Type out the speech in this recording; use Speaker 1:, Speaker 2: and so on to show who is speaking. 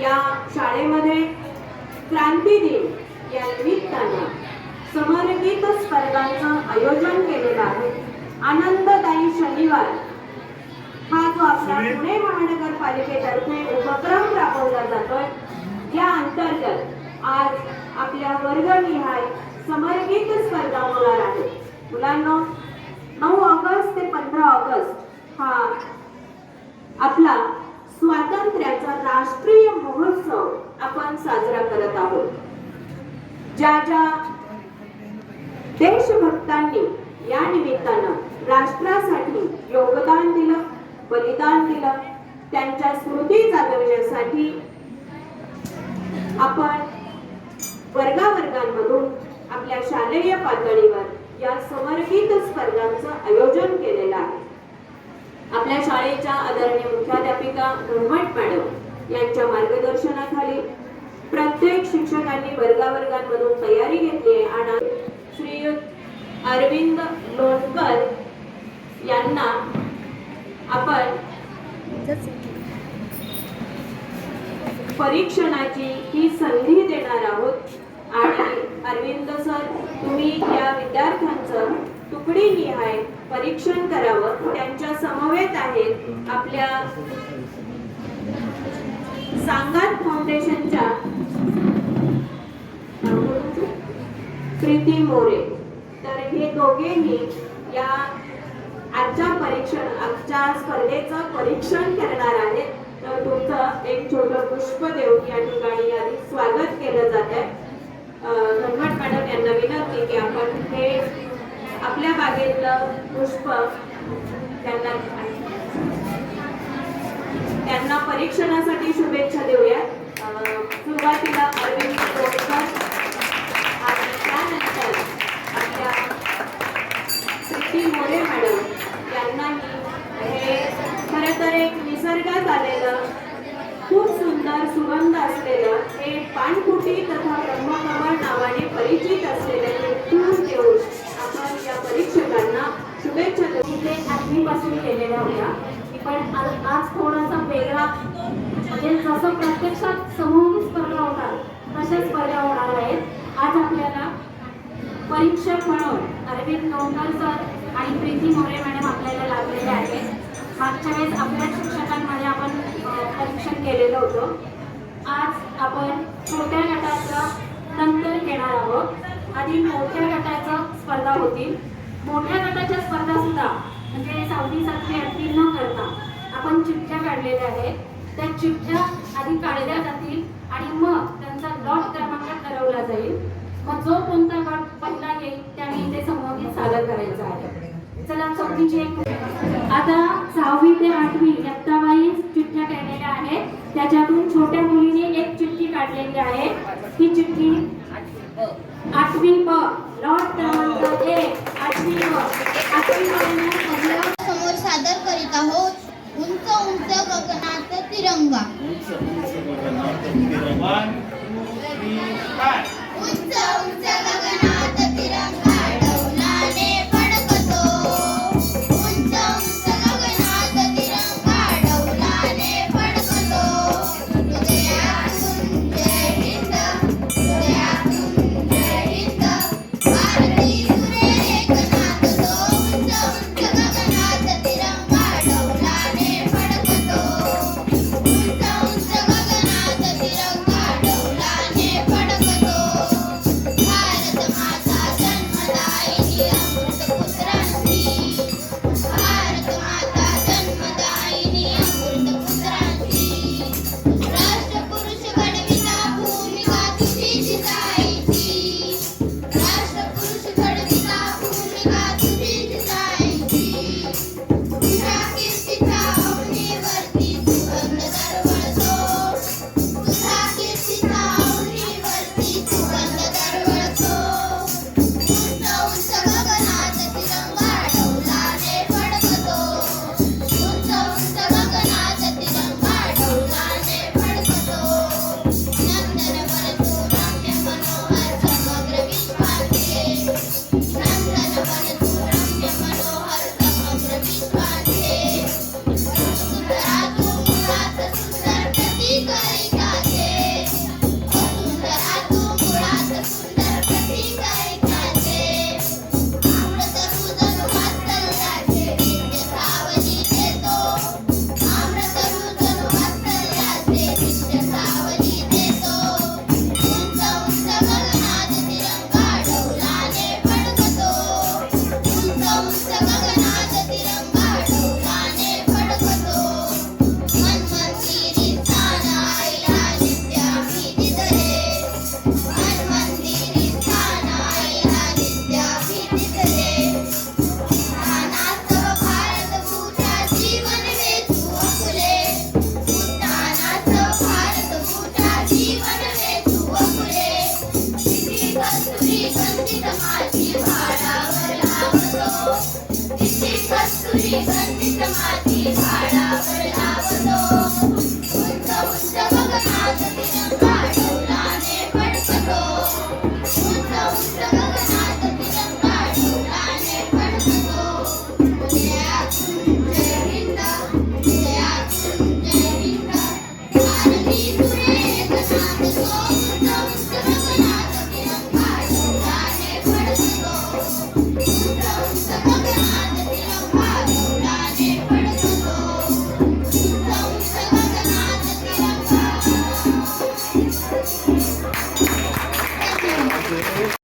Speaker 1: या शाळेमध्ये क्रांती दिन या निमित्तानं समरगीत स्पर्धांचं आयोजन केलेलं आहे. आनंददायी शनिवार हा जो आपला पुणे महानगरपालिकेतर्फे उपक्रम राबवला जातोय या अंतर्गत आज आपल्या वर्गनिहाय समरगीत स्पर्धा होणार आहे. मुलांना नऊ ऑगस्ट ते पंधरा ऑगस्ट हा आपला स्वातंत्र्याचा राष्ट्रीय महोत्सव आपण साजरा करत आहोत ज्या ज्या भक्तांनी या निमित्तानं राष्ट्रासाठी योगदान दिलं बलिदान दिलं. त्यांच्या स्मृती जागविण्यासाठी आपण वर्गावर्गांमधून आपल्या शालेय पातळीवर या समर्पित स्पर्धांचं आयोजन केलेलं आहे. आपल्या शाळेच्या आदरणीय मुख्याध्यापिका ब्रह्मट मॅडम यांच्या मार्गदर्शनाखाली प्रत्येक शिक्षकांनी वर्गावर्गांमधून तयारी घेतली आहे आणि श्रीयुत अरविंद लोणकर यांना आपण परीक्षणाची ही संधी देणार आहोत. आणि अरविंद सर तुम्ही या विद्यार्थ्यांचं तुकडी निहाय परीक्षण करावं. त्यांच्या समवेत आहेत आपल्या सांगात फाउंडेशनच्या प्रीती मोरे. तर हे दोघेही या आजच्या परीक्षण आजच्या स्पर्धेचं परीक्षण करणार आहेत. तर तुमचं एक छोटं पुष्प देऊन या ठिकाणी आधी स्वागत केलं जात आहे. धनवट मॅडम यांना विनंती की आपण हे आपल्या बागेतलं पुष्प त्यांना त्यांना परीक्षणासाठी शुभेच्छा देऊया अं, सुरुवातीला अरविंद कोटकर आणि त्यानंतर आपल्या प्रीती मोरे मॅडम यांनाही हे खरं तर एक निसर्गात आलेलं खूप सुंदर सुगंध असलेलं हे पानकुटी तथा ब्रह्मकमळ नावाने परिचित असलेलं हे फूल देऊन आपण या परीक्षकांना शुभेच्छा देऊ
Speaker 2: इथे आठवीपासून केलेल्या होत्या पण आज आज थोडासा वेगळा? म्हणजे जसं प्रत्यक्षात समूह स्पर्धा होतात तशा स्पर्धा होणार आहेत. आज आपल्याला परीक्षक म्हणून अरविंद नोंदकर सर आणि प्रीती मोरे मॅडम आपल्याला लागलेले आहेत. मागच्या वेळेस आपल्या शिक्षकांमध्ये आपण परीक्षण केलेलं होतं. आज आपण छोट्या गटाचं नंतर घेणार आहोत. आधी मोठ्या गटाचं स्पर्धा होतील मोठ्या गटाच्या स्पर्धा सुद्धा म्हणजे सहावी सातवी आठवी न करता आपण चिठ्ठ्या काढलेल्या आहेत. त्या चिठ्ठ्या आधी काढल्या जातील आणि मग त्यांचा लॉट क्रमांक ठरवला जाईल. मग जो कोणता गट पहिला येईल त्याने ते संबंधित सादर करायचं आहे. चला चौथीची एक आता सहावी ते आठवी यत्ताबाई चिठ्ठ्या काढलेल्या आहेत. त्याच्यातून छोट्या मुलीने एक चिठ्ठी काढलेली आहे. ही चिठ्ठी आठवी ब लॉट क्रमांक एक आठवी ब आठवी
Speaker 3: तिरंगा Santi Samati